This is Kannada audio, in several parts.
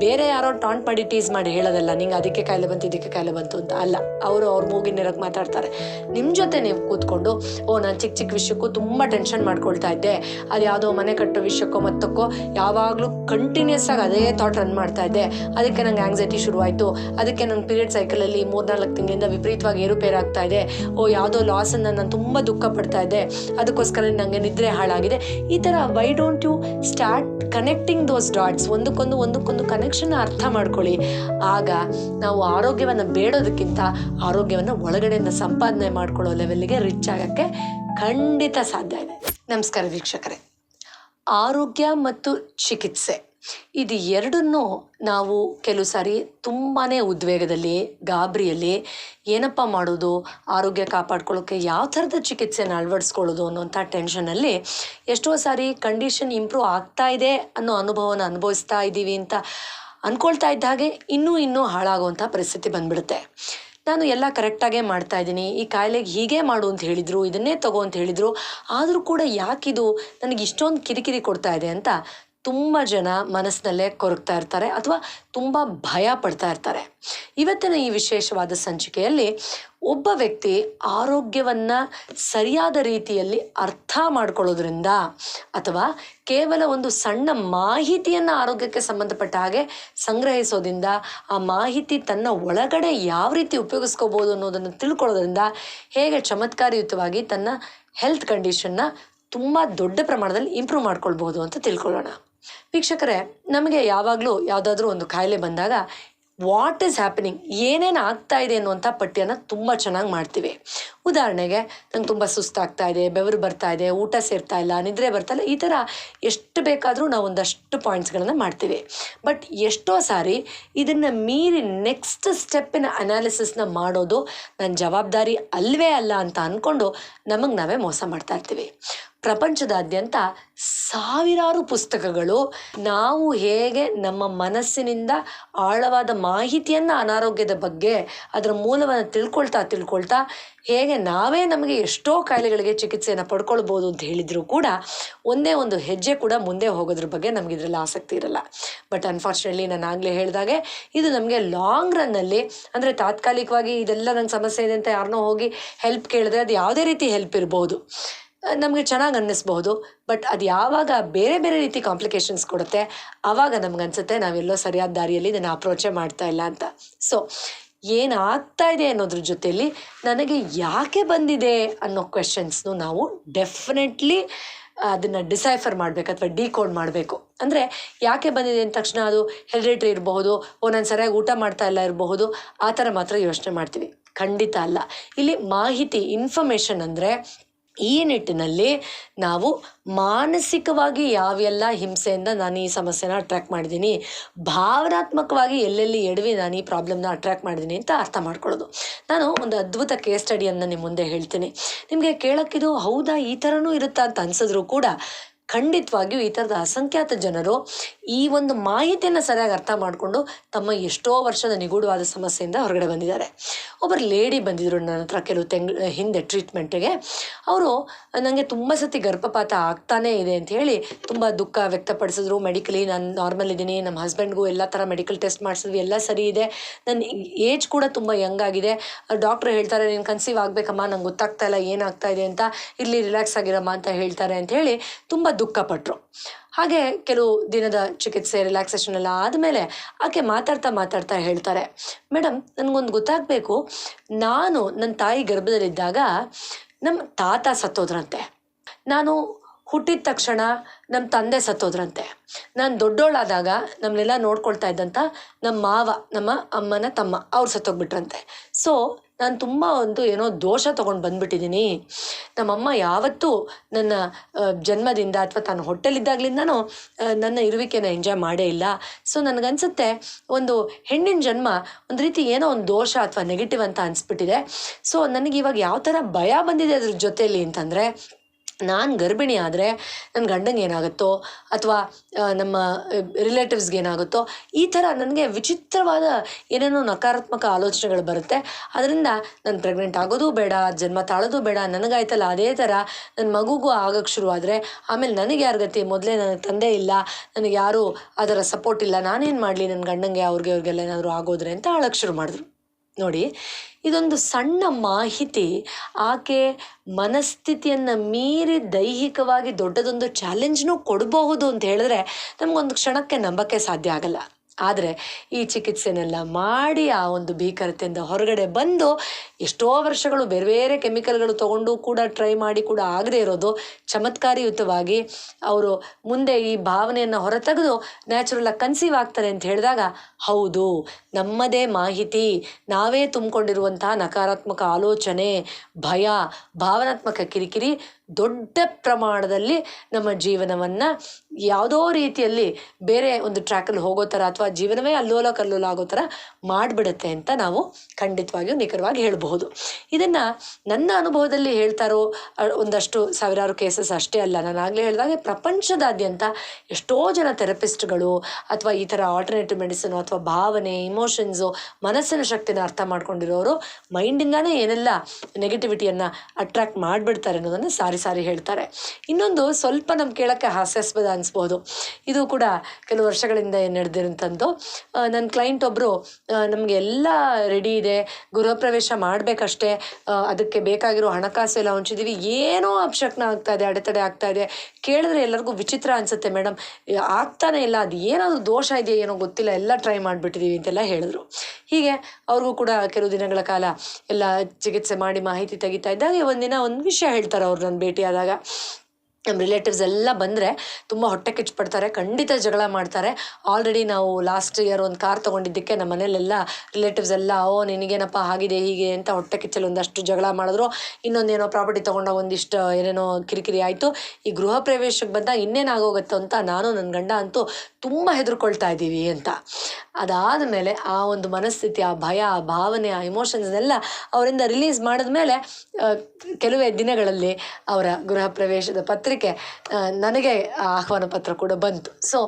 ಬೇರೆ ಯಾರೋ ಟಾಂಟ್ ಮಾಡಿ ಟೀಸ್ ಮಾಡಿ ಹೇಳೋದಲ್ಲ, ನಿಂಗೆ ಅದಕ್ಕೆ ಕಾಯಿಲೆ ಬಂತು, ಇದಕ್ಕೆ ಕಾಯಿಲೆ ಬಂತು ಅಂತ. ಅಲ್ಲ, ಅವರು ಅವ್ರ ಮೂಗಿನಿರಕ್ಕೆ ಮಾತಾಡ್ತಾರೆ. ನಿಮ್ಮ ಜೊತೆ ನೀವು ಕೂತ್ಕೊಂಡು, ಓ, ನಾನು ಚಿಕ್ಕ ಚಿಕ್ಕ ವಿಷಯಕ್ಕೂ ತುಂಬ ಟೆನ್ಷನ್ ಮಾಡ್ಕೊಳ್ತಾ ಇದ್ದೆ. ಅದು ಯಾವುದೋ ಮನೆ ಕಟ್ಟೋ ವಿಷಯಕ್ಕೋ, ಮತ್ತಕ್ಕೋ ಯಾವಾಗಲೂ ಕಂಟಿನ್ಯೂಸ್ ಆಗಿ ಅದೇ ಥಾಟ್ ರನ್ ಮಾಡ್ತಾ ಇದ್ದೆ. ಅದಕ್ಕೆ ನಂಗೆ ಆಂಗ್ಸೈಟಿ ಶುರುವಾಯಿತು. ಅದಕ್ಕೆ ನನ್ನ ಪೀರಿಯಡ್ ಸೈಕಲಲ್ಲಿ ಮೂರ್ನಾಲ್ಕು ತಿಂಗಳಿಂದ ವಿಪರೀತವಾಗಿ ಏರುಪೇರು ಆಗ್ತಾ ಇದೆ. ಓ, ಯಾವುದೋ ಲಾಸನ್ನು ನಾನು ತುಂಬ ದುಃಖ ಪಡ್ತಾ ಇದ್ದೆ. ಅದಕ್ಕೋಸ್ಕರ ನನಗೆ ನಿದ್ರೆ ಹಾಳಾಗಿದೆ. ಈ ಥರ why don't you start connecting those dots ಒಂದಕ್ಕೊಂದು ಒಂದಕ್ಕೊಂದು ಕನೆಕ್ಷನ್ ಅರ್ಥ ಮಾಡ್ಕೊಳ್ಳಿ. ಆಗ ನಾವು ಆರೋಗ್ಯವನ್ನು ಬೇಡೋದಕ್ಕಿಂತ ಆರೋಗ್ಯವನ್ನು ಒಳಗಡೆಯಿಂದ ಸಂಪಾದನೆ ಮಾಡ್ಕೊಳ್ಳೋ ಲೆವೆಲ್ಗೆ ರಿಚ್ ಆಗೋಕ್ಕೆ ಖಂಡಿತ ಸಾಧ್ಯ ಇದೆ. ನಮಸ್ಕಾರ ವೀಕ್ಷಕರೇ. ಆರೋಗ್ಯ ಮತ್ತು ಚಿಕಿತ್ಸೆ. ಇದು ಎರಡನ್ನೂ ನಾವು ಕೆಲವು ಸಾರಿ ತುಂಬಾ ಉದ್ವೇಗದಲ್ಲಿ, ಗಾಬರಿಯಲ್ಲಿ ಏನಪ್ಪ ಮಾಡೋದು, ಆರೋಗ್ಯ ಕಾಪಾಡ್ಕೊಳ್ಳೋಕ್ಕೆ ಯಾವ ಥರದ ಚಿಕಿತ್ಸೆನ ಅಳವಡಿಸ್ಕೊಳ್ಳೋದು ಅನ್ನೋಂಥ ಟೆನ್ಷನಲ್ಲಿ ಎಷ್ಟೋ ಸಾರಿ ಕಂಡೀಷನ್ ಇಂಪ್ರೂವ್ ಆಗ್ತಾ ಇದೆ ಅನ್ನೋ ಅನುಭವನ ಅನುಭವಿಸ್ತಾ ಇದ್ದೀವಿ ಅಂತ ಅಂದ್ಕೊಳ್ತಾ ಇದ್ದ ಹಾಗೆ ಇನ್ನೂ ಇನ್ನೂ ಹಾಳಾಗುವಂಥ ಪರಿಸ್ಥಿತಿ ಬಂದ್ಬಿಡುತ್ತೆ. ನಾನು ಎಲ್ಲ ಕರೆಕ್ಟಾಗೇ ಮಾಡ್ತಾ ಇದ್ದೀನಿ, ಈ ಕಾಯಿಲೆಗೆ ಹೀಗೆ ಮಾಡು ಅಂತ ಹೇಳಿದರು, ಇದನ್ನೇ ತಗೋ ಅಂತ ಹೇಳಿದರು, ಆದರೂ ಕೂಡ ಯಾಕಿದು ನನಗೆ ಇಷ್ಟೊಂದು ಕಿರಿಕಿರಿ ಕೊಡ್ತಾ ಇದೆ ಅಂತ ತುಂಬ ಜನ ಮನಸ್ಸಿನಲ್ಲೇ ಕೊರಗ್ತಾ ಇರ್ತಾರೆ ಅಥವಾ ತುಂಬ ಭಯ ಪಡ್ತಾ ಇರ್ತಾರೆ. ಇವತ್ತಿನ ಈ ವಿಶೇಷವಾದ ಸಂಚಿಕೆಯಲ್ಲಿ ಒಬ್ಬ ವ್ಯಕ್ತಿ ಆರೋಗ್ಯವನ್ನು ಸರಿಯಾದ ರೀತಿಯಲ್ಲಿ ಅರ್ಥ ಮಾಡ್ಕೊಳ್ಳೋದ್ರಿಂದ ಅಥವಾ ಕೇವಲ ಒಂದು ಸಣ್ಣ ಮಾಹಿತಿಯನ್ನು ಆರೋಗ್ಯಕ್ಕೆ ಸಂಬಂಧಪಟ್ಟ ಹಾಗೆ ಸಂಗ್ರಹಿಸೋದ್ರಿಂದ ಆ ಮಾಹಿತಿ ತನ್ನ ಒಳಗಡೆ ಯಾವ ರೀತಿ ಉಪಯೋಗಿಸ್ಕೋಬೋದು ಅನ್ನೋದನ್ನು ತಿಳ್ಕೊಳ್ಳೋದ್ರಿಂದ ಹೇಗೆ ಚಮತ್ಕಾರಯುತವಾಗಿ ತನ್ನ ಹೆಲ್ತ್ ಕಂಡೀಷನ್ನ ತುಂಬ ದೊಡ್ಡ ಪ್ರಮಾಣದಲ್ಲಿ ಇಂಪ್ರೂವ್ ಮಾಡ್ಕೊಳ್ಬೋದು ಅಂತ ತಿಳ್ಕೊಳ್ಳೋಣ. ವೀಕ್ಷಕರೇ, ನಮಗೆ ಯಾವಾಗಲೂ ಯಾವುದಾದ್ರೂ ಒಂದು ಕಾಯಿಲೆ ಬಂದಾಗ ವಾಟ್ ಈಸ್ ಹ್ಯಾಪನಿಂಗ್, ಏನೇನು ಆಗ್ತಾ ಇದೆ ಅನ್ನುವಂಥ ಪಟ್ಟಿಯನ್ನು ತುಂಬ ಚೆನ್ನಾಗಿ ಮಾಡ್ತೀವಿ. ಉದಾಹರಣೆಗೆ, ನಂಗೆ ತುಂಬ ಸುಸ್ತಾಗ್ತಾ ಇದೆ, ಬೆವರು ಬರ್ತಾ ಇದೆ, ಊಟ ಸೇರ್ತಾ ಇಲ್ಲ, ನಿದ್ರೆ ಬರ್ತಾ ಇಲ್ಲ, ಈ ಥರ ಎಷ್ಟು ಬೇಕಾದರೂ ನಾವು ಒಂದಷ್ಟು ಪಾಯಿಂಟ್ಸ್ಗಳನ್ನು ಮಾಡ್ತೀವಿ. ಬಟ್ ಎಷ್ಟೋ ಸಾರಿ ಇದನ್ನು ಮೀರಿ ನೆಕ್ಸ್ಟ್ ಸ್ಟೆಪ್ಪಿನ ಅನಾಲಿಸಿಸ್ನ ಮಾಡೋದು ನನ್ನ ಜವಾಬ್ದಾರಿ ಅಲ್ಲವೇ ಅಲ್ಲ ಅಂತ ಅಂದ್ಕೊಂಡು ನಮಗೆ ನಾವೇ ಮೋಸ ಮಾಡ್ತಾ ಇರ್ತೀವಿ. ಪ್ರಪಂಚದಾದ್ಯಂತ ಸಾವಿರಾರು ಪುಸ್ತಕಗಳು ನಾವು ಹೇಗೆ ನಮ್ಮ ಮನಸ್ಸಿನಿಂದ ಆಳವಾದ ಮಾಹಿತಿಯನ್ನು ಅನಾರೋಗ್ಯದ ಬಗ್ಗೆ ಅದರ ಮೂಲವನ್ನು ತಿಳ್ಕೊಳ್ತಾ ತಿಳ್ಕೊಳ್ತಾ ಹೇಗೆ ನಾವೇ ನಮಗೆ ಎಷ್ಟೋ ಕಾಯಿಲೆಗಳಿಗೆ ಚಿಕಿತ್ಸೆಯನ್ನು ಪಡ್ಕೊಳ್ಬೋದು ಅಂತ ಹೇಳಿದರೂ ಕೂಡ ಒಂದೇ ಒಂದು ಹೆಜ್ಜೆ ಕೂಡ ಮುಂದೆ ಹೋಗೋದ್ರ ಬಗ್ಗೆ ನಮಗೆ ಇದರಲ್ಲಿ ಆಸಕ್ತಿ ಇರಲ್ಲ. ಬಟ್ ಅನ್ಫಾರ್ಚುನೇಟ್ಲಿ ನಾನು ಆಗಲೇ ಹೇಳಿದಾಗೆ ಇದು ನಮಗೆ ಲಾಂಗ್ ರನ್ನಲ್ಲಿ ಅಂದರೆ ತಾತ್ಕಾಲಿಕವಾಗಿ ಇದೆಲ್ಲ ನನ್ನ ಸಮಸ್ಯೆ ಇದೆ ಅಂತ ಯಾರನ್ನೋ ಹೋಗಿ ಹೆಲ್ಪ್ ಕೇಳಿದ್ರೆ ಅದು ಯಾವುದೇ ರೀತಿ ಹೆಲ್ಪ್ ಇರ್ಬೋದು. ನಮಗೆ ಚೆನ್ನಾಗಿ ಅನ್ನಿಸ್ಬಹುದು, ಬಟ್ ಅದು ಯಾವಾಗ ಬೇರೆ ಬೇರೆ ರೀತಿ ಕಾಂಪ್ಲಿಕೇಶನ್ಸ್ ಕೊಡುತ್ತೆ ಆವಾಗ ನಮ್ಗನ್ಸುತ್ತೆ ನಾವೆಲ್ಲೋ ಸರಿಯಾದ ದಾರಿಯಲ್ಲಿ ಇದನ್ನು ಅಪ್ರೋಚೇ ಮಾಡ್ತಾ ಇಲ್ಲ ಅಂತ. ಸೊ ಏನಾಗ್ತಾ ಇದೆ ಅನ್ನೋದ್ರ ಜೊತೆಯಲ್ಲಿ ನನಗೆ ಯಾಕೆ ಬಂದಿದೆ ಅನ್ನೋ ಕ್ವೆಶನ್ಸ್ನು ನಾವು ಡೆಫಿನೆಟ್ಲಿ ಅದನ್ನು ಡಿಸೈಫರ್ ಮಾಡಬೇಕು ಅಥವಾ ಡಿಕೋಡ್ ಮಾಡಬೇಕು. ಅಂದರೆ ಯಾಕೆ ಬಂದಿದೆ ಅಂದ ತಕ್ಷಣ ಅದು ಹೆರಿಡಿಟ್ರಿ ಇರಬಹುದು, ಓ ನಾನು ಸರಿಯಾಗಿ ಊಟ ಮಾಡ್ತಾ ಇಲ್ಲ ಇರಬಹುದು, ಆ ಥರ ಮಾತ್ರ ಯೋಚನೆ ಮಾಡ್ತೀವಿ. ಖಂಡಿತ ಅಲ್ಲ. ಇಲ್ಲಿ ಮಾಹಿತಿ ಇನ್ಫಾರ್ಮೇಷನ್ ಅಂದರೆ ಈ ನಿಟ್ಟಿನಲ್ಲಿ ನಾವು ಮಾನಸಿಕವಾಗಿ ಯಾವೆಲ್ಲ ಹಿಂಸೆಯಿಂದ ನಾನು ಈ ಸಮಸ್ಯೆನ ಅಟ್ರ್ಯಾಕ್ಟ್ ಮಾಡಿದ್ದೀನಿ, ಭಾವನಾತ್ಮಕವಾಗಿ ಎಲ್ಲೆಲ್ಲಿ ಎಡವಿ ನಾನು ಈ ಪ್ರಾಬ್ಲಮ್ನ ಅಟ್ರ್ಯಾಕ್ಟ್ ಮಾಡಿದ್ದೀನಿ ಅಂತ ಅರ್ಥ ಮಾಡ್ಕೊಳ್ಳೋದು. ನಾನು ಒಂದು ಅದ್ಭುತ ಕೇಸ್ ಸ್ಟಡಿಯನ್ನು ನಿಮ್ಮ ಮುಂದೆ ಹೇಳ್ತೀನಿ. ನಿಮಗೆ ಕೇಳೋಕ್ಕಿದು ಹೌದಾ ಈ ಥರನೂ ಇರುತ್ತಾ ಅಂತ ಅನ್ಸಿದ್ರು ಕೂಡ ಖಂಡಿತವಾಗಿಯೂ ಈ ಥರದ ಅಸಂಖ್ಯಾತ ಜನರು ಈ ಒಂದು ಮಾಹಿತಿಯನ್ನು ಸರಿಯಾಗಿ ಅರ್ಥ ಮಾಡಿಕೊಂಡು ತಮ್ಮ ಎಷ್ಟೋ ವರ್ಷದ ನಿಗೂಢವಾದ ಸಮಸ್ಯೆಯಿಂದ ಹೊರಗಡೆ ಬಂದಿದ್ದಾರೆ. ಒಬ್ಬರು ಲೇಡಿ ಬಂದಿದ್ದರು ನನ್ನ ಹತ್ರ ಕೆಲವು ತೆಂಗ್, ಹಿಂದೆ ಟ್ರೀಟ್ಮೆಂಟಿಗೆ. ಅವರು ನನಗೆ ತುಂಬ ಸತಿ ಗರ್ಭಪಾತ ಆಗ್ತಾನೇ ಇದೆ ಅಂತ ಹೇಳಿ ತುಂಬ ದುಃಖ ವ್ಯಕ್ತಪಡಿಸಿದ್ರು. ಮೆಡಿಕಲಿ ನಾನು ನಾರ್ಮಲ್ ಇದ್ದೀನಿ, ನಮ್ಮ ಹಸ್ಬೆಂಡ್ಗೂ ಎಲ್ಲ ಥರ ಮೆಡಿಕಲ್ ಟೆಸ್ಟ್ ಮಾಡಿಸಿದ್ವಿ, ಎಲ್ಲ ಸರಿ ಇದೆ. ನನ್ನ ಏಜ್ ಕೂಡ ತುಂಬ ಯಂಗ್ ಆಗಿದೆ. ಡಾಕ್ಟ್ರು ಹೇಳ್ತಾರೆ, ನೀನು ಕನ್ಸೀವ್ ಆಗಬೇಕಮ್ಮ, ನಂಗೆ ಗೊತ್ತಾಗ್ತಾ ಇಲ್ಲ, ಏನಾಗ್ತಾ ಇದೆ ಅಂತ ಇಲ್ಲಿ ರಿಲ್ಯಾಕ್ಸ್ ಆಗಿರಮ್ಮ ಅಂತ ಹೇಳ್ತಾರೆ ಅಂತ ಹೇಳಿ ತುಂಬ ದುಃಖಪಟ್ಟರು ಹಾಗೆ ಕೆಲವು ದಿನದ ಚಿಕಿತ್ಸೆ ರಿಲ್ಯಾಕ್ಸೇಷನ್ ಎಲ್ಲ ಆದಮೇಲೆ ಆಕೆ ಮಾತಾಡ್ತಾ ಮಾತಾಡ್ತಾ ಹೇಳ್ತಾರೆ ಮೇಡಮ್ ನನಗೊಂದು ಗೊತ್ತಾಗಬೇಕು. ನಾನು ನನ್ನ ತಾಯಿ ಗರ್ಭದಲ್ಲಿದ್ದಾಗ ನಮ್ಮ ತಾತ ಸತ್ತೋದ್ರಂತೆ. ನಾನು ಹುಟ್ಟಿದ ತಕ್ಷಣ ನಮ್ಮ ತಂದೆ ಸತ್ತೋದ್ರಂತೆ. ನಾನು ದೊಡ್ಡೋಳಾದಾಗ ನಮ್ಮನ್ನೆಲ್ಲ ನೋಡ್ಕೊಳ್ತಾ ಇದ್ದಂಥ ನಮ್ಮ ಮಾವ, ನಮ್ಮ ಅಮ್ಮನ ತಮ್ಮ, ಅವ್ರು ಸತ್ತೋಗ್ಬಿಟ್ರಂತೆ. ಸೊ ನಾನು ತುಂಬ ಒಂದು ಏನೋ ದೋಷ ತೊಗೊಂಡು ಬಂದ್ಬಿಟ್ಟಿದ್ದೀನಿ ನಮ್ಮಮ್ಮ ಯಾವತ್ತೂ ನನ್ನ ಜನ್ಮದಿಂದ ಅಥವಾ ತಾನು ಹೊಟ್ಟೆಲಿದ್ದಾಗ್ಲಿಂದನೂ ನನ್ನ ಇರುವಿಕೆನ ಎಂಜಾಯ್ ಮಾಡೇ ಇಲ್ಲ. ಸೊ ನನಗನ್ಸುತ್ತೆ ಒಂದು ಹೆಣ್ಣಿನ ಜನ್ಮ ಒಂದು ರೀತಿ ಏನೋ ಒಂದು ದೋಷ ಅಥವಾ ನೆಗೆಟಿವ್ ಅಂತ ಅನಿಸ್ಬಿಟ್ಟಿದೆ. ಸೊ ನನಗೆ ಇವಾಗ ಯಾವ ಥರ ಭಯ ಬಂದಿದೆ ಅದ್ರ ಜೊತೆಯಲ್ಲಿ ಅಂತಂದರೆ ನಾನು ಗರ್ಭಿಣಿ ಆದರೆ ನನ್ನ ಗಂಡಂಗೆ ಏನಾಗುತ್ತೋ ಅಥವಾ ನಮ್ಮ ರಿಲೇಟಿವ್ಸ್ಗೆ ಏನಾಗುತ್ತೋ ಈ ಥರ ನನಗೆ ವಿಚಿತ್ರವಾದ ಏನೇನೋ ನಕಾರಾತ್ಮಕ ಆಲೋಚನೆಗಳು ಬರುತ್ತೆ. ಅದರಿಂದ ನಾನು ಪ್ರೆಗ್ನೆಂಟ್ ಆಗೋದು ಬೇಡ, ಜನ್ಮ ತಾಳೋದು ಬೇಡ, ನನಗಾಯ್ತಲ್ಲ, ಅದೇ ಥರ ನನ್ನ ಮಗುಗೂ ಆಗೋಕ್ಕೆ ಶುರು ಆದರೆ ಆಮೇಲೆ ನನಗೆ ಯಾರ ಗತಿ? ಮೊದಲೇ ನನಗೆ ತಂದೆ ಇಲ್ಲ, ನನಗೆ ಯಾರೂ ಅದರ ಸಪೋರ್ಟ್ ಇಲ್ಲ, ನಾನೇನು ಮಾಡಲಿ ನನ್ನ ಗಂಡಂಗೆ ಅವ್ರಿಗೆ ಅವ್ರಿಗೆಲ್ಲ ಏನಾದರೂ ಆಗೋದ್ರೆ ಅಂತ ಅಳಕ್ಕೆ ಶುರು ಮಾಡಿದ್ರು. ನೋಡಿ, ಇದೊಂದು ಸಣ್ಣ ಮಾಹಿತಿ. ಆಕೆ ಮನಸ್ಥಿತಿಯನ್ನು ಮೀರಿ ದೈಹಿಕವಾಗಿ ದೊಡ್ಡದೊಂದು ಚಾಲೆಂಜ್ನೂ ಕೊಡಬಹುದು ಅಂತ ಹೇಳಿದ್ರೆ ನಮಗೊಂದು ಕ್ಷಣಕ್ಕೆ ನಂಬಕ್ಕೆ ಸಾಧ್ಯ ಆಗಲ್ಲ. ಆದರೆ ಈ ಚಿಕಿತ್ಸೆನೆಲ್ಲ ಮಾಡಿ ಆ ಒಂದು ಭೀಕರತೆಯಿಂದ ಹೊರಗಡೆ ಬಂದು ಎಷ್ಟೋ ವರ್ಷಗಳು ಬೇರೆ ಬೇರೆ ಕೆಮಿಕಲ್ಗಳು ತಗೊಂಡು ಕೂಡ ಟ್ರೈ ಮಾಡಿ ಕೂಡ ಆಗದೇ ಇರೋದು, ಚಮತ್ಕಾರಿಯುತವಾಗಿ ಅವರು ಮುಂದೆ ಈ ಭಾವನೆಯನ್ನು ಹೊರತೆಗೆದು ನ್ಯಾಚುರಲಾಗಿ ಕನ್ಸೀವ್ ಆಗ್ತಾರೆ ಅಂತ ಹೇಳಿದಾಗ, ಹೌದು, ನಮ್ಮದೇ ಮಾಹಿತಿ, ನಾವೇ ತುಂಬಿಕೊಂಡಿರುವಂತಹ ನಕಾರಾತ್ಮಕ ಆಲೋಚನೆ, ಭಯ, ಭಾವನಾತ್ಮಕ ಕಿರಿಕಿರಿ ದೊಡ್ಡ ಪ್ರಮಾಣದಲ್ಲಿ ನಮ್ಮ ಜೀವನವನ್ನು ಯಾವುದೋ ರೀತಿಯಲ್ಲಿ ಬೇರೆ ಒಂದು ಟ್ರ್ಯಾಕಲ್ಲಿ ಹೋಗೋ ಥರ ಅಥವಾ ಜೀವನವೇ ಅಲ್ಲೋಲ ಕಲ್ಲೋಲ ಆಗೋ ಥರ ಮಾಡಿಬಿಡುತ್ತೆ ಅಂತ ನಾವು ಖಂಡಿತವಾಗಿಯೂ ನಿಖರವಾಗಿ ಹೇಳಬಹುದು. ಇದನ್ನು ನನ್ನ ಅನುಭವದಲ್ಲಿ ಹೇಳ್ತಾರೋ ಒಂದಷ್ಟು ಸಾವಿರಾರು ಕೇಸಸ್ ಅಷ್ಟೇ ಅಲ್ಲ. ನಾನು ಆಗಲೇ ಹೇಳಿದಾಗೆ ಪ್ರಪಂಚದಾದ್ಯಂತ ಎಷ್ಟೋ ಜನ ಥೆರಪಿಸ್ಟ್ಗಳು ಅಥವಾ ಈ ಥರ ಆಲ್ಟರ್ನೇಟಿವ್ ಮೆಡಿಸಿನ್ ಅಥವಾ ಭಾವನೆ ಇಮೋಷನ್ಸು ಮನಸ್ಸಿನ ಶಕ್ತಿನ ಅರ್ಥ ಮಾಡ್ಕೊಂಡಿರೋರು ಮೈಂಡಿಂದಾನೇ ಏನೆಲ್ಲ ನೆಗೆಟಿವಿಟಿಯನ್ನು ಅಟ್ರಾಕ್ಟ್ ಮಾಡಿಬಿಡ್ತಾರೆ ಅನ್ನೋದನ್ನು ಸಾರಿ ಸಾರಿ ಹೇಳ್ತಾರೆ. ಇನ್ನೊಂದು ಸ್ವಲ್ಪ ನಮ್ಮ ಕೇಳೋಕ್ಕೆ ಹಾಸ್ಯಾಸ್ಪದ ಅನಿಸ್ಬೋದು. ಇದು ಕೂಡ ಕೆಲವು ವರ್ಷಗಳಿಂದ ಏನು ನಡೆದಿರೋಂಥದ್ದು ನನ್ನ ಕ್ಲೈಂಟ್ ಒಬ್ಬರು ನಮಗೆ ಎಲ್ಲ ರೆಡಿ ಇದೆ. ಗೃಹ ಪ್ರವೇಶ ಮಾಡಬೇಕಷ್ಟೇ. ಅದಕ್ಕೆ ಬೇಕಾಗಿರೋ ಹಣಕಾಸು ಎಲ್ಲ ಹೊಂಚಿದ್ದೀವಿ ಏನೋ ಅಪಶಕ್ನ ಆಗ್ತಾ ಇದೆ, ಅಡೆತಡೆ ಆಗ್ತಾ ಇದೆ. ಕೇಳಿದ್ರೆ ಎಲ್ಲರಿಗೂ ವಿಚಿತ್ರ ಅನಿಸುತ್ತೆ ಮೇಡಮ್ ಆಗ್ತಾನೆ ಇಲ್ಲ, ಅದು ಏನಾದರೂ ದೋಷ ಇದೆಯಾ ಏನೋ ಗೊತ್ತಿಲ್ಲ, ಎಲ್ಲ ಟ್ರೈ ಮಾಡಿಬಿಟ್ಟಿದ್ದೀವಿ ಅಂತೆಲ್ಲ ಹೇಳಿದ್ರು. ಹೀಗೆ ಅವ್ರಿಗೂ ಕೂಡ ಕೆಲವು ದಿನಗಳ ಕಾಲ ಎಲ್ಲ ಚಿಕಿತ್ಸೆ ಮಾಡಿ ಮಾಹಿತಿ ತೆಗಿತಾ ಇದ್ದಾಗ ಒಂದಿನ ಒಂದು ವಿಷಯ ಹೇಳ್ತಾರೆ ಅವ್ರು ನನ್ನ ಭೇಟಿಯಾದಾಗ ನಮ್ಮ ರಿಲೇಟಿವ್ಸ್ ಎಲ್ಲ ಬಂದರೆ ತುಂಬ ಹೊಟ್ಟೆ ಕಿಚ್ಚು ಪಡ್ತಾರೆ ಖಂಡಿತ ಜಗಳ ಮಾಡ್ತಾರೆ. ಆಲ್ರೆಡಿ ನಾವು ಲಾಸ್ಟ್ ಇಯರ್ ಒಂದು ಕಾರ್ ತೊಗೊಂಡಿದ್ದಕ್ಕೆ ನಮ್ಮ ಮನೇಲೆಲ್ಲ ರಿಲೇಟಿವ್ಸ್ ಎಲ್ಲ, ಓ, ನಿನಗೇನಪ್ಪ ಆಗಿದೆ ಹೀಗೆ ಅಂತ ಹೊಟ್ಟೆ ಕಿಚ್ಚಲ್ಲಿ ಒಂದಷ್ಟು ಜಗಳ ಮಾಡಿದ್ರು. ಇನ್ನೊಂದೇನೋ ಪ್ರಾಪರ್ಟಿ ತೊಗೊಂಡಾಗ ಒಂದಿಷ್ಟು ಏನೇನೋ ಕಿರಿಕಿರಿ ಆಯಿತು. ಈ ಗೃಹ ಪ್ರವೇಶಕ್ಕೆ ಬಂದಾಗ ಇನ್ನೇನಾಗೋಗುತ್ತೋ ಅಂತ ನಾನು ನನ್ನ ಗಂಡ ಅಂತೂ ತುಂಬ ಹೆದರ್ಕೊಳ್ತಾ ಇದ್ದೀವಿ ಅಂತ. ಅದಾದ ಮೇಲೆ ಆ ಒಂದು ಮನಸ್ಥಿತಿ, ಆ ಭಯ, ಆ ಭಾವನೆ, ಆ ಇಮೋಷನ್ಸ್ನೆಲ್ಲ ಅವರಿಂದ ರಿಲೀಸ್ ಮಾಡಿದ್ಮೇಲೆ ಮೇಲೆ ಕೆಲವೇ ದಿನಗಳಲ್ಲಿ ಅವರ ಗೃಹ ಪ್ರವೇಶದ ಪತ್ರಿಕೆ ಆ, ನನಗೆ ಆಹ್ವಾನ ಪತ್ರ ಕೂಡ ಬಂತು. ಸೊ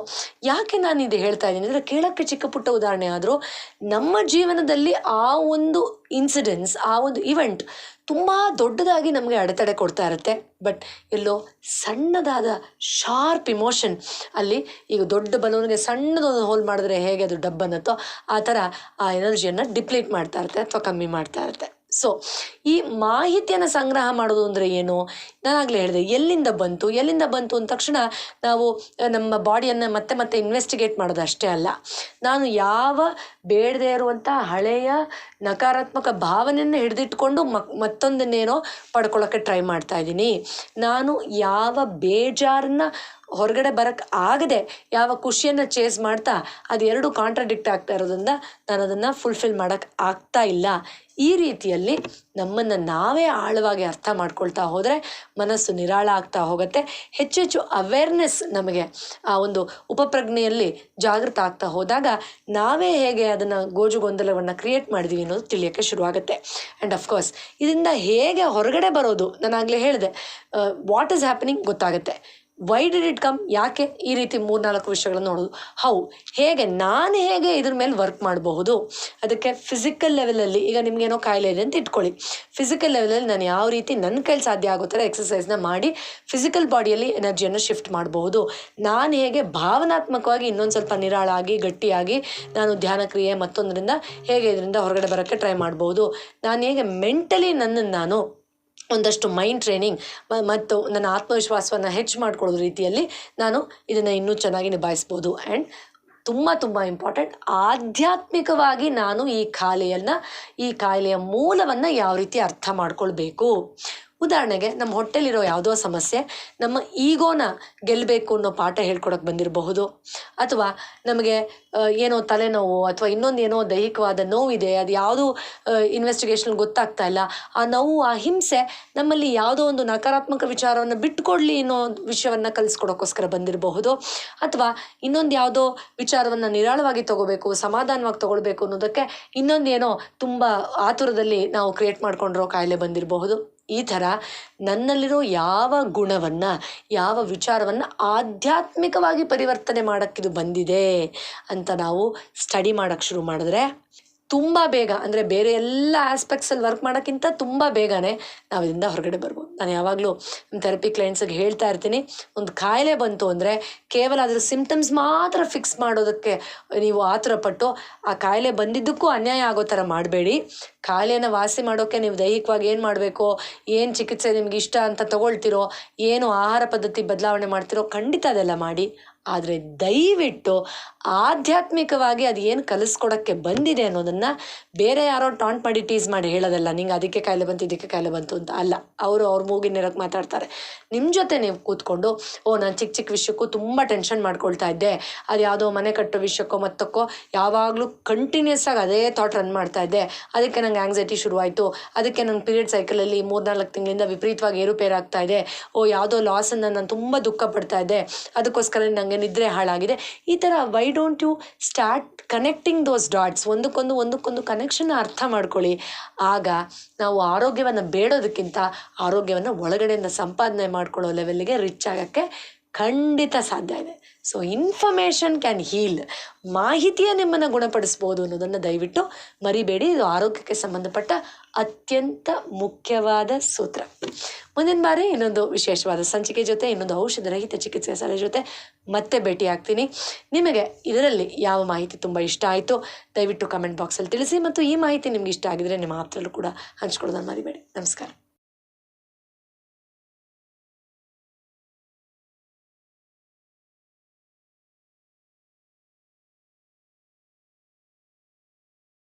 ಯಾಕೆ ನಾನು ಇದು ಹೇಳ್ತಾ ಇದ್ದೀನಿ? ಅಂದರೆ ಕೇಳೋಕ್ಕೆ ಚಿಕ್ಕ ಪುಟ್ಟ ಉದಾಹರಣೆ ಆದರೂ ನಮ್ಮ ಜೀವನದಲ್ಲಿ ಆ ಒಂದು ಇನ್ಸಿಡೆನ್ಸ್ ಆ ಒಂದು ಇವೆಂಟ್ ತುಂಬ ದೊಡ್ಡದಾಗಿ ನಮಗೆ ಅಡೆತಡೆ ಕೊಡ್ತಾ ಇರುತ್ತೆ. ಬಟ್ ಎಲ್ಲೋ ಸಣ್ಣದಾದ ಶಾರ್ಪ್ ಇಮೋಷನ್ ಅಲ್ಲಿ ಈಗ ದೊಡ್ಡ ಬಲೂನ್ಗೆ ಸಣ್ಣದೊಂದು ಹೋಲ್ ಮಾಡಿದ್ರೆ ಹೇಗೆ ಅದು ಡಬ್ ಅನ್ನತ್ತೋ ಆ ಥರ ಆ ಎನರ್ಜಿಯನ್ನು ಡಿಪ್ಲೀಟ್ ಮಾಡ್ತಾ ಇರುತ್ತೆ ಅಥವಾ ಕಮ್ಮಿ ಮಾಡ್ತಾ ಇರುತ್ತೆ. ಸೊ ಈ ಮಾಹಿತಿಯನ್ನು ಸಂಗ್ರಹ ಮಾಡೋದು ಅಂದರೆ ಏನು? ನಾನಾಗಲೇ ಹೇಳಿದೆ, ಎಲ್ಲಿಂದ ಬಂತು? ಎಲ್ಲಿಂದ ಬಂತು ಅಂದ ತಕ್ಷಣ ನಾವು ನಮ್ಮ ಬಾಡಿಯನ್ನು ಮತ್ತೆ ಮತ್ತೆ ಇನ್ವೆಸ್ಟಿಗೇಟ್ ಮಾಡೋದು ಅಷ್ಟೇ ಅಲ್ಲ. ನಾನು ಯಾವ ಬೇಡದೇ ಇರುವಂಥ ಹಳೆಯ ನಕಾರಾತ್ಮಕ ಭಾವನೆಯನ್ನು ಹಿಡಿದಿಟ್ಕೊಂಡು ಮಕ್, ಮತ್ತೊಂದನ್ನೇನೋ ಪಡ್ಕೊಳ್ಳೋಕ್ಕೆ ಟ್ರೈ ಮಾಡ್ತಾ ಇದ್ದೀನಿ. ನಾನು ಯಾವ ಬೇಜಾರನ್ನ ಹೊರಗಡೆ ಬರಕ್ಕೆ ಆಗದೆ ಯಾವ ಖುಷಿಯನ್ನು ಚೇಸ್ ಮಾಡ್ತಾ ಅದೆರಡು ಕಾಂಟ್ರಾಡಿಕ್ಟ್ ಆಗ್ತಾ ಇರೋದ್ರಿಂದ ನಾನು ಅದನ್ನು ಫುಲ್ಫಿಲ್ ಮಾಡೋಕ್ಕೆ ಆಗ್ತಾ ಇಲ್ಲ. ಈ ರೀತಿಯಲ್ಲಿ ನಮ್ಮನ್ನು ನಾವೇ ಆಳವಾಗಿ ಅರ್ಥ ಮಾಡ್ಕೊಳ್ತಾ ಹೋದರೆ ಮನಸ್ಸು ನಿರಾಳ ಆಗ್ತಾ ಹೋಗುತ್ತೆ. ಹೆಚ್ಚೆಚ್ಚು ಅವೇರ್ನೆಸ್ ನಮಗೆ ಆ ಒಂದು ಉಪಪ್ರಜ್ಞೆಯಲ್ಲಿ ಜಾಗೃತ ಆಗ್ತಾ ಹೋದಾಗ ನಾವೇ ಹೇಗೆ ಅದನ್ನು ಗೋಜು ಗೊಂದಲವನ್ನು ಕ್ರಿಯೇಟ್ ಮಾಡಿದ್ದೀವಿ ಅನ್ನೋದು ತಿಳಿಯೋಕ್ಕೆ ಶುರುವಾಗುತ್ತೆ. ಆ್ಯಂಡ್ ಅಫ್ಕೋರ್ಸ್ ಇದರಿಂದ ಹೇಗೆ ಹೊರಗಡೆ ಬರೋದು ನಾನು ಆಗಲೇ ಹೇಳಿದೆ. ವಾಟ್ ಈಸ್ ಹ್ಯಾಪನಿಂಗ್ ಗೊತ್ತಾಗುತ್ತೆ. ವೈ ಡಿಡ್ ಇಟ್ ಕಮ್ ಯಾಕೆ ಈ ರೀತಿ ಮೂರ್ನಾಲ್ಕು ವಿಷಯಗಳನ್ನು ನೋಡೋದು? ಹೌ, ಹೇಗೆ ನಾನು ಹೇಗೆ ಇದ್ರ ಮೇಲೆ ವರ್ಕ್ ಮಾಡಬಹುದು? ಅದಕ್ಕೆ ಫಿಸಿಕಲ್ ಲೆವೆಲಲ್ಲಿ ಈಗ ನಿಮಗೇನೋ ಕಾಯಿಲೆ ಇದೆ ಅಂತ ಇಟ್ಕೊಳ್ಳಿ. ಫಿಸಿಕಲ್ ಲೆವೆಲಲ್ಲಿ ನಾನು ಯಾವ ರೀತಿ ನನ್ನ ಕೈಲಿ ಸಾಧ್ಯ ಆಗೋ ಥರ ಎಕ್ಸಸೈಸ್ನ ಮಾಡಿ ಫಿಸಿಕಲ್ ಬಾಡಿಯಲ್ಲಿ ಎನರ್ಜಿಯನ್ನು ಶಿಫ್ಟ್ ಮಾಡಬಹುದು. ನಾನು ಹೇಗೆ ಭಾವನಾತ್ಮಕವಾಗಿ ಇನ್ನೊಂದು ಸ್ವಲ್ಪ ನಿರಾಳಾಗಿ, ಗಟ್ಟಿಯಾಗಿ ನಾನು ಧ್ಯಾನ ಕ್ರಿಯೆ ಮತ್ತೊಂದರಿಂದ ಹೇಗೆ ಇದರಿಂದ ಹೊರಗಡೆ ಬರೋಕ್ಕೆ ಟ್ರೈ ಮಾಡ್ಬೋದು ನಾನು ಹೇಗೆ ಮೆಂಟಲಿ ನನ್ನನ್ನು ನಾನು ಒಂದಷ್ಟು ಮೈಂಡ್ ಟ್ರೈನಿಂಗ್ ಮತ್ತು ನನ್ನ ಆತ್ಮವಿಶ್ವಾಸವನ್ನು ಹೆಚ್ಚು ಮಾಡ್ಕೊಳ್ಳೋ ರೀತಿಯಲ್ಲಿ ನಾನು ಇದನ್ನು ಇನ್ನೂ ಚೆನ್ನಾಗಿ ನಿಭಾಯಿಸ್ಬೋದು. ಆ್ಯಂಡ್ ತುಂಬ ತುಂಬ ಇಂಪಾರ್ಟೆಂಟ್ ಆಧ್ಯಾತ್ಮಿಕವಾಗಿ ನಾನು ಈ ಕಾಯಿಲೆಯನ್ನು ಈ ಕಾಯಿಲೆಯ ಮೂಲವನ್ನು ಯಾವ ರೀತಿ ಅರ್ಥ ಮಾಡ್ಕೊಳ್ಬೇಕು. ಉದಾಹರಣೆಗೆ ನಮ್ಮ ಹೊಟ್ಟೆಲಿರೋ ಯಾವುದೋ ಸಮಸ್ಯೆ, ನಮ್ಮ ಈಗೋನ ಗೆಲ್ಲಬೇಕು ಅನ್ನೋ ಪಾಠ ಹೇಳ್ಕೊಡಕ್ಕೆ ಬಂದಿರಬಹುದು. ಅಥವಾ ನಮಗೆ ಏನೋ ತಲೆನೋವು ಅಥವಾ ಇನ್ನೊಂದು ಏನೋ ದೈಹಿಕವಾದ ನೋವಿದೆ, ಅದು ಯಾವುದು ಇನ್ವೆಸ್ಟಿಗೇಷನ್ ಗೊತ್ತಾಗ್ತಾ ಇಲ್ಲ. ಆ ನೋವು, ಆ ಹಿಂಸೆ ನಮ್ಮಲ್ಲಿ ಯಾವುದೋ ಒಂದು ನಕಾರಾತ್ಮಕ ವಿಚಾರವನ್ನು ಬಿಟ್ಕೊಡ್ಲಿ ಅನ್ನೋ ವಿಷಯವನ್ನು ಕಲಿಸ್ಕೊಡೋಕ್ಕೋಸ್ಕರ ಬಂದಿರಬಹುದು. ಅಥವಾ ಇನ್ನೊಂದು ಯಾವುದೋ ವಿಚಾರವನ್ನು ನಿರಾಳವಾಗಿ ತಗೋಬೇಕು, ಸಮಾಧಾನವಾಗಿ ತಗೊಳ್ಬೇಕು ಅನ್ನೋದಕ್ಕೆ ಇನ್ನೊಂದು ಏನೋ ತುಂಬ ಆತುರದಲ್ಲಿ ನಾವು ಕ್ರಿಯೇಟ್ ಮಾಡ್ಕೊಂಡಿರೋ ಕಾಯಿಲೆ ಬಂದಿರಬಹುದು. ಈ ಥರ ನನ್ನಲ್ಲಿರೋ ಯಾವ ಗುಣವನ್ನು, ಯಾವ ವಿಚಾರವನ್ನು ಆಧ್ಯಾತ್ಮಿಕವಾಗಿ ಪರಿವರ್ತನೆ ಮಾಡೋಕ್ಕಿದು ಬಂದಿದೆ ಅಂತ ನಾವು ಸ್ಟಡಿ ಮಾಡೋಕ್ಕೆ ಶುರು ಮಾಡಿದ್ರೆ ತುಂಬ ಬೇಗ, ಅಂದರೆ ಬೇರೆ ಎಲ್ಲ ಆಸ್ಪೆಕ್ಟ್ಸಲ್ಲಿ ವರ್ಕ್ ಮಾಡೋಕ್ಕಿಂತ ತುಂಬ ಬೇಗನೆ ನಾವು ಇದರಿಂದ ಹೊರಗಡೆ ಬರ್ಬೋದು. ನಾನು ಯಾವಾಗಲೂ ಥೆರಪಿ ಕ್ಲೈಂಟ್ಸಿಗೆ ಹೇಳ್ತಾ ಇರ್ತೀನಿ, ಒಂದು ಕಾಯಿಲೆ ಬಂತು ಅಂದರೆ ಕೇವಲ ಅದರ ಸಿಮ್ಟಮ್ಸ್ ಮಾತ್ರ ಫಿಕ್ಸ್ ಮಾಡೋದಕ್ಕೆ ನೀವು ಆತುರ ಪಟ್ಟು ಆ ಕಾಯಿಲೆ ಬಂದಿದ್ದಕ್ಕೂ ಅನ್ಯಾಯ ಆಗೋ ಥರ ಮಾಡಬೇಡಿ. ಕಾಯಿಲೆನ ವಾಸಿ ಮಾಡೋಕ್ಕೆ ನೀವು ದೈಹಿಕವಾಗಿ ಏನು ಮಾಡಬೇಕು, ಏನು ಚಿಕಿತ್ಸೆ ನಿಮ್ಗೆ ಇಷ್ಟ ಅಂತ ತಗೊಳ್ತಿರೋ, ಏನು ಆಹಾರ ಪದ್ಧತಿ ಬದಲಾವಣೆ ಮಾಡ್ತಿರೋ ಖಂಡಿತ ಅದೆಲ್ಲ ಮಾಡಿ. ಆದರೆ ದಯವಿಟ್ಟು ಆಧ್ಯಾತ್ಮಿಕವಾಗಿ ಅದು ಏನು ಕಲಿಸ್ಕೊಡೋಕ್ಕೆ ಬಂದಿದೆ ಅನ್ನೋದನ್ನು ಬೇರೆ ಯಾರೋ ಟಾಂಟ್ ಮಾಡಿ ಟೀಸ್ ಮಾಡಿ ಹೇಳೋದಲ್ಲ, ನಿಂಗೆ ಅದಕ್ಕೆ ಕಾಯಿಲೆ ಬಂತು, ಇದಕ್ಕೆ ಕಾಯಿಲೆ ಬಂತು ಅಂತ. ಅಲ್ಲ, ಅವರು ಅವ್ರ ಮೂಗಿನಿರಕ್ಕೆ ಮಾತಾಡ್ತಾರೆ. ನಿಮ್ಮ ಜೊತೆ ನೀವು ಕೂತ್ಕೊಂಡು, ಓ, ನಾನು ಚಿಕ್ಕ ಚಿಕ್ಕ ವಿಷಯಕ್ಕೂ ತುಂಬ ಟೆನ್ಷನ್ ಮಾಡ್ಕೊಳ್ತಾ ಇದ್ದೆ. ಅದು ಯಾವುದೋ ಮನೆ ಕಟ್ಟೋ ವಿಷಯಕ್ಕೋ ಮತ್ತಕ್ಕೋ ಯಾವಾಗಲೂ ಕಂಟಿನ್ಯೂಸ್ ಆಗಿ ಅದೇ ಥಾಟ್ ರನ್ ಮಾಡ್ತಾ ಇದ್ದೆ. ಅದಕ್ಕೆ ನಂಗೆ ಆಂಗ್ಸೈಟಿ ಶುರುವಾಯಿತು. ಅದಕ್ಕೆ ನಂಗೆ ಪೀರಿಯಡ್ ಸೈಕಲಲ್ಲಿ ಮೂರ್ನಾಲ್ಕು ತಿಂಗಳಿಂದ ವಿಪರೀತವಾಗಿ ಏರುಪೇರಾಗ್ತಾ ಇದೆ. ಓ, ಯಾವುದೋ ಲಾಸನ್ನು ನಾನು ತುಂಬ ದುಃಖ ಪಡ್ತಾ ಇದ್ದೆ. ಅದಕ್ಕೋಸ್ಕರ ನನಗೆ ನಿದ್ರೆ ಹಾಳಾಗಿದೆ. ಈ ಥರ why don't you start connecting those dots ಒಂದಕ್ಕೊಂದು ಒಂದಕ್ಕೊಂದು ಕನೆಕ್ಷನ್ ಅರ್ಥ ಮಾಡ್ಕೊಳ್ಳಿ. ಆಗ ನಾವು ಆರೋಗ್ಯವನ್ನು ಬೇಡೋದಕ್ಕಿಂತ ಆರೋಗ್ಯವನ್ನು ಒಳಗಡೆಯಿಂದ ಸಂಪಾದನೆ ಮಾಡ್ಕೊಳ್ಳೋ ಲೆವೆಲ್ಗೆ ರಿಚ್ ಆಗೋಕ್ಕೆ ಖಂಡಿತ ಸಾಧ್ಯ ಇದೆ. ಸೊ ಇನ್ಫಾರ್ಮೇಷನ್ ಕ್ಯಾನ್ ಹೀಲ್ ಮಾಹಿತಿಯ ನಿಮ್ಮನ್ನು ಗುಣಪಡಿಸ್ಬೋದು ಅನ್ನೋದನ್ನು ದಯವಿಟ್ಟು ಮರಿಬೇಡಿ. ಇದು ಆರೋಗ್ಯಕ್ಕೆ ಸಂಬಂಧಪಟ್ಟ ಅತ್ಯಂತ ಮುಖ್ಯವಾದ ಸೂತ್ರ. ಮುಂದಿನ ಬಾರಿ ಇನ್ನೊಂದು ವಿಶೇಷವಾದ ಸಂಚಿಕೆ ಜೊತೆ, ಇನ್ನೊಂದು ಔಷಧ ರಹಿತ ಚಿಕಿತ್ಸೆ ಸಲಹೆ ಜೊತೆ ಮತ್ತೆ ಭೇಟಿ ಆಗ್ತೀನಿ ನಿಮಗೆ ಇದರಲ್ಲಿ ಯಾವ ಮಾಹಿತಿ ತುಂಬ ಇಷ್ಟ ಆಯಿತು, ದಯವಿಟ್ಟು ಕಮೆಂಟ್ ಬಾಕ್ಸಲ್ಲಿ ತಿಳಿಸಿ ಮತ್ತು ಈ ಮಾಹಿತಿ ನಿಮ್ಗೆ ಇಷ್ಟ ಆಗಿದರೆ ನಿಮ್ಮ ಆಪ್ತರಲ್ಲೂ ಕೂಡ ಹಂಚ್ಕೊಳ್ಳೋದನ್ನು ಮರಿಬೇಡಿ. ನಮಸ್ಕಾರ.